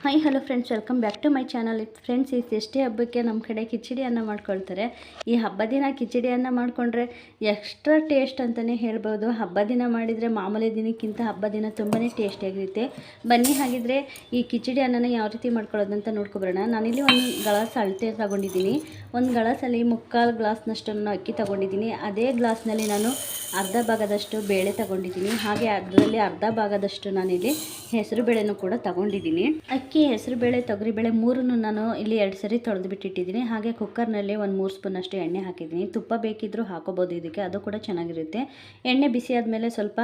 Hi hello friends welcome back to my channel friends ಈ ಎಷ್ಟೇ ಹಬ್ಬಕ್ಕೆ ನಮ್ಮ ಕಡೆ ಕಿಚಡಿಯನ್ನು ಮಾಡ್ಕೊಳ್ತಾರೆ ಈ ಹಬ್ಬ ದಿನ ಕಿಚಡಿಯನ್ನು ಮಾಡಿಕೊಂಡ್ರೆ ಎಕ್ಸ್ಟ್ರಾ ಟೇಸ್ಟ್ ಅಂತಲೇ ಹೇಳ್ಬೋದು ಹಬ್ಬ ದಿನ ಮಾಡಿದರೆ ಮಾಮೂಲಿ ದಿನಕ್ಕಿಂತ ಹಬ್ಬ ದಿನ ತುಂಬಾ ಟೇಸ್ಟಿಯಾಗಿರುತ್ತೆ ಬನ್ನಿ ಹಾಗಿದ್ರೆ ಈ ಕಿಚಡಿ ಅನ್ನನ ಯಾವ ರೀತಿ ಮಾಡ್ಕೊಳ್ಳೋದು ಅಂತ ನೋಡ್ಕೊಬರೋಣ ನಾನಿಲ್ಲಿ ಒಂದು ಗ್ಲಾಸ್ ಅಳತೆ ತಗೊಂಡಿದ್ದೀನಿ ಒಂದು ಗ್ಲಾಸಲ್ಲಿ ಮುಕ್ಕಾಲು ಗ್ಲಾಸ್ನಷ್ಟು ನಾನು ಅಕ್ಕಿ ತಗೊಂಡಿದ್ದೀನಿ ಅದೇ ಗ್ಲಾಸ್ನಲ್ಲಿ ನಾನು ಅರ್ಧ ಭಾಗದಷ್ಟು ಬೇಳೆ ತಗೊಂಡಿದ್ದೀನಿ ಹಾಗೆ ಅದರಲ್ಲಿ ಅರ್ಧ ಭಾಗದಷ್ಟು ನಾನಿಲ್ಲಿ ಹೆಸರು ಬೇಳೆನೂ ಕೂಡ ತಗೊಂಡಿದ್ದೀನಿ ಅಕ್ಕಿ ಹೆಸರುಬೇಳೆ ತೊಗರಿಬೇಳೆ ಮೂರನ್ನು ನಾನು ಇಲ್ಲಿ ಎರಡು ಸರಿ ತೊಳೆದು ಬಿಟ್ಟಿಟ್ಟಿದ್ದೀನಿ ಹಾಗೆ ಕುಕ್ಕರ್ನಲ್ಲಿ ಒಂದು ಮೂರು ಸ್ಪೂನ್ ಅಷ್ಟು ಎಣ್ಣೆ ಹಾಕಿದ್ದೀನಿ. ತುಪ್ಪ ಬೇಕಿದ್ದರೂ ಹಾಕೋಬೋದು ಇದಕ್ಕೆ, ಅದು ಕೂಡ ಚೆನ್ನಾಗಿರುತ್ತೆ. ಎಣ್ಣೆ ಬಿಸಿ ಆದಮೇಲೆ ಸ್ವಲ್ಪ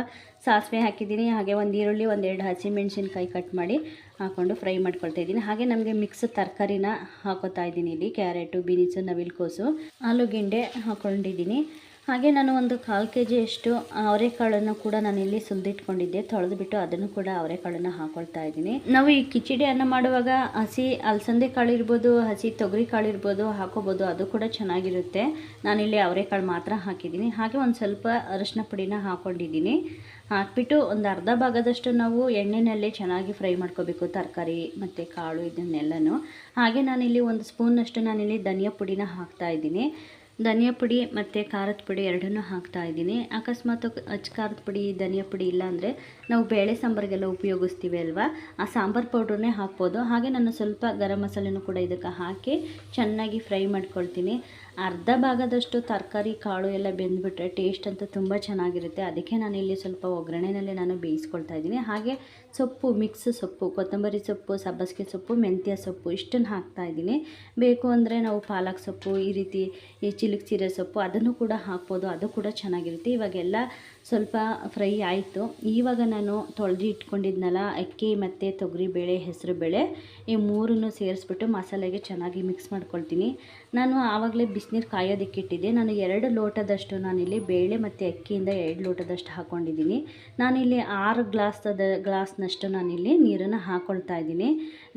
ಸಾಸಿವೆ ಹಾಕಿದ್ದೀನಿ. ಹಾಗೆ ಒಂದು ಈರುಳ್ಳಿ ಒಂದೆರಡು ಹಸಿಮೆಣಸಿನ್ಕಾಯಿ ಕಟ್ ಮಾಡಿ ಹಾಕ್ಕೊಂಡು ಫ್ರೈ ಮಾಡ್ಕೊಳ್ತಾ ಇದ್ದೀನಿ. ಹಾಗೆ ನಮಗೆ ಮಿಕ್ಸ್ ತರಕಾರಿನ ಹಾಕೋತಾ ಇದ್ದೀನಿ ಇಲ್ಲಿ, ಕ್ಯಾರೆಟು, ಬೀನ್ಸು ನವಿಲುಕೋಸು ಆಲೂಗೆಡ್ಡೆ ಹಾಕ್ಕೊಂಡಿದ್ದೀನಿ ಹಾಗೆ ನಾನು ಒಂದು ಕಾಲು ಕೆ ಜಿಯಷ್ಟು ಅವರೆಕಾಳನ್ನು ಕೂಡ ನಾನು ಇಲ್ಲಿ ಸುಲಿದಿಟ್ಕೊಂಡಿದ್ದೆ. ತೊಳೆದುಬಿಟ್ಟು ಅದನ್ನು ಕೂಡ ಅವರೆಕಾಳನ್ನು ಹಾಕೊಳ್ತಾ ಇದ್ದೀನಿ. ನಾವು ಈ ಕಿಚಡಿ ಅನ್ನ ಮಾಡುವಾಗ ಹಸಿ ಅಲಸಂದೆ ಕಾಳು ಇರ್ಬೋದು, ಹಸಿ ತೊಗರಿ ಕಾಳು ಇರ್ಬೋದು, ಹಾಕೋಬೋದು, ಅದು ಕೂಡ ಚೆನ್ನಾಗಿರುತ್ತೆ. ನಾನಿಲ್ಲಿ ಅವರೆಕಾಳು ಮಾತ್ರ ಹಾಕಿದ್ದೀನಿ. ಹಾಗೆ ಒಂದು ಸ್ವಲ್ಪ ಅರಶಿನ ಪುಡಿನ ಹಾಕ್ಕೊಂಡಿದ್ದೀನಿ ಹಾಕ್ಬಿಟ್ಟು ಒಂದು ಅರ್ಧ ಭಾಗದಷ್ಟು ನಾವು ಎಣ್ಣೆಯಲ್ಲಿ ಚೆನ್ನಾಗಿ ಫ್ರೈ ಮಾಡ್ಕೋಬೇಕು, ತರಕಾರಿ ಮತ್ತು ಕಾಳು ಇದನ್ನೆಲ್ಲನೂ. ಹಾಗೆ ನಾನಿಲ್ಲಿ ಒಂದು ಸ್ಪೂನಷ್ಟು ನಾನಿಲ್ಲಿ ಧನಿಯಾ ಪುಡಿನ ಹಾಕ್ತಾ ಇದ್ದೀನಿ. ಧನಿಯಾ ಪುಡಿ ಮತ್ತು ಖಾರದ ಪುಡಿ ಎರಡನ್ನೂ ಹಾಕ್ತಾ ಇದ್ದೀನಿ. ಅಕಸ್ಮಾತ್ ಅಚ್ಚ ಖಾರದ ಪುಡಿ, ಧನಿಯಾ ಪುಡಿ ಇಲ್ಲ ಅಂದರೆ ನಾವು ಬೇಳೆ ಸಾಂಬಾರಿಗೆಲ್ಲ ಉಪಯೋಗಿಸ್ತೀವಿ ಅಲ್ವಾ? ಆ ಸಾಂಬಾರು ಪೌಡ್ರನ್ನೇ ಹಾಕ್ಬೋದು. ಹಾಗೆ ನಾನು ಸ್ವಲ್ಪ ಗರಂ ಮಸಾಲೆನೂ ಕೂಡ ಇದಕ್ಕೆ ಹಾಕಿ ಚೆನ್ನಾಗಿ ಫ್ರೈ ಮಾಡ್ಕೊಳ್ತೀನಿ. ಅರ್ಧ ಭಾಗದಷ್ಟು ತರಕಾರಿ, ಕಾಳು ಎಲ್ಲ ಬೆಂದುಬಿಟ್ರೆ ಟೇಸ್ಟ್ ಅಂತೂ ತುಂಬ ಚೆನ್ನಾಗಿರುತ್ತೆ. ಅದಕ್ಕೆ ನಾನು ಇಲ್ಲಿ ಸ್ವಲ್ಪ ಒಗ್ಗರಣೆಯಲ್ಲಿ ನಾನು ಬೇಯಿಸ್ಕೊಳ್ತಾ ಇದ್ದೀನಿ. ಹಾಗೆ ಸೊಪ್ಪು ಮಿಕ್ಸ್ ಸೊಪ್ಪು, ಕೊತ್ತಂಬರಿ ಸೊಪ್ಪು, ಸಬ್ಬಸಿಗೆ ಸೊಪ್ಪು, ಮೆಂತ್ಯ ಸೊಪ್ಪು ಇಷ್ಟನ್ನು ಹಾಕ್ತಾ ಇದ್ದೀನಿ. ಬೇಕು ಅಂದರೆ ನಾವು ಪಾಲಕ್ ಸೊಪ್ಪು, ಈ ರೀತಿ ಈ ಚಿಲಿಕ್ ಚೀರೆ ಸೊಪ್ಪು ಅದನ್ನು ಕೂಡ ಹಾಕ್ಬೋದು. ಅದು ಕೂಡ ಚೆನ್ನಾಗಿರುತ್ತೆ. ಇವಾಗೆಲ್ಲ ಸ್ವಲ್ಪ ಫ್ರೈ ಆಯಿತು. ಇವಾಗ ನಾನು ತೊಳೆದು ಇಟ್ಕೊಂಡಿದ್ನಲ್ಲ, ಅಕ್ಕಿ ಮತ್ತು ಹೆಸರು ಬೇಳೆ, ಈ ಮೂರನ್ನು ಸೇರಿಸ್ಬಿಟ್ಟು ಮಸಾಲೆಗೆ ಚೆನ್ನಾಗಿ ಮಿಕ್ಸ್ ಮಾಡ್ಕೊಳ್ತೀನಿ. ನಾನು ಆವಾಗಲೇ ಬಿಸಿನೀರು ಕಾಯೋದಕ್ಕೆ ಇಟ್ಟಿದ್ದೆ ನಾನು ಎರಡು ಲೋಟದಷ್ಟು ನಾನಿಲ್ಲಿ ಬೇಳೆ ಮತ್ತು ಅಕ್ಕಿಯಿಂದ ಎರಡು ಲೋಟದಷ್ಟು ಹಾಕ್ಕೊಂಡಿದ್ದೀನಿ ನಾನಿಲ್ಲಿ ಆರು ಗ್ಲಾಸದ ಗ್ಲಾಸ್ನಷ್ಟು ನಾನಿಲ್ಲಿ ನೀರನ್ನು ಹಾಕ್ಕೊಳ್ತಾ ಇದ್ದೀನಿ.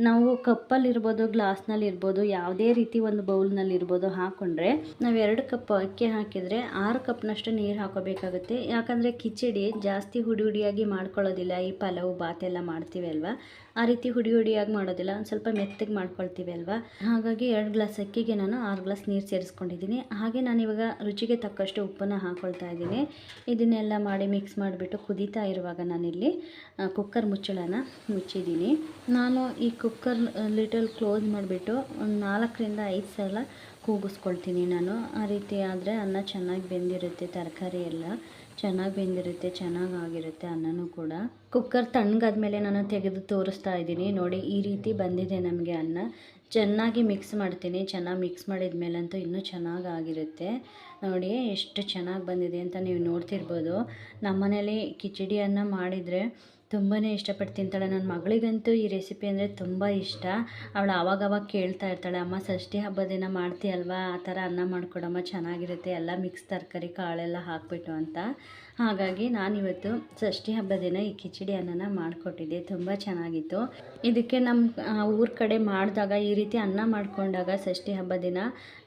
ನಾವು ಕಪ್ಪಲ್ಲಿರ್ಬೋದು, ಗ್ಲಾಸ್ನಲ್ಲಿರ್ಬೋದು, ಯಾವುದೇ ರೀತಿ ಒಂದು ಬೌಲ್ನಲ್ಲಿರ್ಬೋದು ಹಾಕ್ಕೊಂಡ್ರೆ ನಾವು ಎರಡು ಕಪ್ ಅಕ್ಕಿ ಹಾಕಿದರೆ ಆರು ಕಪ್ನಷ್ಟು ನೀರು ಹಾಕೋಬೇಕಾಗುತ್ತೆ. ಯಾಕಂದರೆ ಕಿಚಡಿ ಜಾಸ್ತಿ ಹುಡಿ ಹುಡಿಯಾಗಿ ಮಾಡ್ಕೊಳ್ಳೋದಿಲ್ಲ. ಈ ಪಲಾವು, ಬಾತ್ ಎಲ್ಲ ಮಾಡ್ತೀವಿ ಅಲ್ವಾ? ಆ ರೀತಿ ಹುಡಿ ಹುಡಿಯಾಗಿ ಮಾಡೋದಿಲ್ಲ. ಒಂದು ಸ್ವಲ್ಪ ಮೆತ್ತಗೆ ಮಾಡ್ಕೊಳ್ತೀವಿ ಅಲ್ವಾ? ಹಾಗಾಗಿ ಎರಡು ಗ್ಲಾಸ್ ಅಕ್ಕಿಗೆ ನಾನು ಆರು ಗ್ಲಾಸ್ ನೀರು ಸೇರಿಸ್ಕೊಂಡಿದ್ದೀನಿ ಹಾಗೆ ನಾನು ಇವಾಗ ರುಚಿಗೆ ತಕ್ಕಷ್ಟು ಉಪ್ಪನ್ನು ಹಾಕ್ಕೊಳ್ತಾ ಇದ್ದೀನಿ. ಇದನ್ನೆಲ್ಲ ಮಾಡಿ ಮಿಕ್ಸ್ ಮಾಡಿಬಿಟ್ಟು ಕುದೀತಾ ಇರುವಾಗ ನಾನಿಲ್ಲಿ ಕುಕ್ಕರ್ ಮುಚ್ಚಳನ ಮುಚ್ಚಿದ್ದೀನಿ. ನಾನು ಈ ಕುಕ್ಕರ್ ಲಿಟಲ್ ಕ್ಲೋಸ್ ಮಾಡಿಬಿಟ್ಟು ಒಂದು ನಾಲ್ಕರಿಂದ ಐದು ಸಲ ಕೂಗಿಸ್ಕೊಳ್ತೀನಿ ನಾನು. ಆ ರೀತಿ ಆದರೆ ಅನ್ನ ಚೆನ್ನಾಗಿ ಬೆಂದಿರುತ್ತೆ, ತರಕಾರಿ ಎಲ್ಲ. ಚೆನ್ನಾಗಿ ಬೆಂದಿರುತ್ತೆ, ಚೆನ್ನಾಗಿ ಆಗಿರುತ್ತೆ ಅನ್ನನೂ ಕೂಡ. ಕುಕ್ಕರ್ ತಣ್ಣಗಾದ್ಮೇಲೆ ನಾನು ತೆಗೆದು ತೋರಿಸ್ತಾ ಇದ್ದೀನಿ. ನೋಡಿ, ಈ ರೀತಿ ಬಂದಿದೆ ನಮಗೆ ಅನ್ನ. ಚೆನ್ನಾಗಿ ಮಿಕ್ಸ್ ಮಾಡ್ತೀನಿ. ಚೆನ್ನಾಗಿ ಮಿಕ್ಸ್ ಮಾಡಿದ ಮೇಲಂತೂ ಇನ್ನೂ ಚೆನ್ನಾಗಿ ಆಗಿರುತ್ತೆ. ನೋಡಿ, ಎಷ್ಟು ಚೆನ್ನಾಗಿ ಬಂದಿದೆ ಅಂತ ನೀವು ನೋಡ್ತಿರ್ಬೋದು. ನಮ್ಮ ಮನೇಲಿ ಅನ್ನ ಮಾಡಿದರೆ ತುಂಬಾ ಇಷ್ಟಪಟ್ಟು ತಿಂತಾಳೆ ನನ್ನ ಮಗಳಿಗಂತೂ ಈ ರೆಸಿಪಿ ಅಂದರೆ ತುಂಬ ಇಷ್ಟ. ಅವಳು ಆವಾಗವಾಗ ಕೇಳ್ತಾ ಇರ್ತಾಳೆ, ಅಮ್ಮ ಷಷ್ಠಿ ಹಬ್ಬದಿನ ಮಾಡ್ತೀಯಲ್ವಾ? ಆ ಥರ ಅನ್ನ ಮಾಡಿಕೊಡಮ್ಮ, ಚೆನ್ನಾಗಿರುತ್ತೆ. ಎಲ್ಲ ಮಿಕ್ಸ್ ತರಕಾರಿ, ಕಾಳೆಲ್ಲ ಹಾಕಿಬಿಟ್ಟು ಅಂತ. ಹಾಗಾಗಿ ನಾನಿವತ್ತು ಷಷ್ಠಿ ಹಬ್ಬದ ದಿನ ಈ ಕಿಚಡಿ ಅನ್ನನ ಮಾಡಿಕೊಟ್ಟಿದ್ದೆ. ತುಂಬ ಚೆನ್ನಾಗಿತ್ತು. ಇದಕ್ಕೆ ನಮ್ಮ ಊರ ಕಡೆ ಮಾಡಿದಾಗ ಈ ರೀತಿ ಅನ್ನ ಮಾಡಿಕೊಂಡಾಗ ಷಷ್ಠಿ ಹಬ್ಬ ದಿನ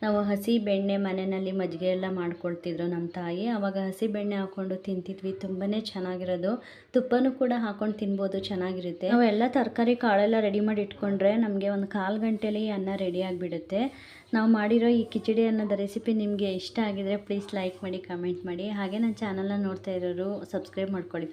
ನಾವು ಹಸಿ ಬೆಣ್ಣೆ ಮನೆಯಲ್ಲಿ ಮಜ್ಜಿಗೆ ಎಲ್ಲ ಮಾಡ್ಕೊಳ್ತಿದ್ರು ನಮ್ಮ ತಾಯಿ. ಆವಾಗ ಹಸಿ ಬೆಣ್ಣೆ ಹಾಕ್ಕೊಂಡು ತಿಂತಿದ್ವಿ. ತುಂಬಾ ಚೆನ್ನಾಗಿರೋದು. ತುಪ್ಪನೂ ಕೂಡ ಹಾಕೊಂಡು ತಿನ್ಬೋದು, ಚೆನ್ನಾಗಿರುತ್ತೆ. ನಾವೆಲ್ಲ ತರಕಾರಿ ಕಾಳೆಲ್ಲ ರೆಡಿ ಮಾಡಿ ಇಟ್ಕೊಂಡ್ರೆ ನಮಗೆ ಒಂದು ಕಾಲು ಗಂಟೆಲಿ ಅನ್ನ ರೆಡಿ ಆಗಿಬಿಡುತ್ತೆ. ನಾವು ಮಾಡಿರೋ ಈ ಕಿಚಡಿ ಅನ್ನೋದ ರೆಸಿಪಿ ನಿಮಗೆ ಇಷ್ಟ ಆಗಿದರೆ ಪ್ಲೀಸ್ ಲೈಕ್ ಮಾಡಿ ಕಮೆಂಟ್ ಮಾಡಿ. ಹಾಗೆ ನನ್ನ ಚಾನಲ್ನ ನೋಡ್ತಾ ಇರೋರು ಸಬ್ಸ್ಕ್ರೈಬ್ ಮಾಡ್ಕೊಳ್ಳಿ.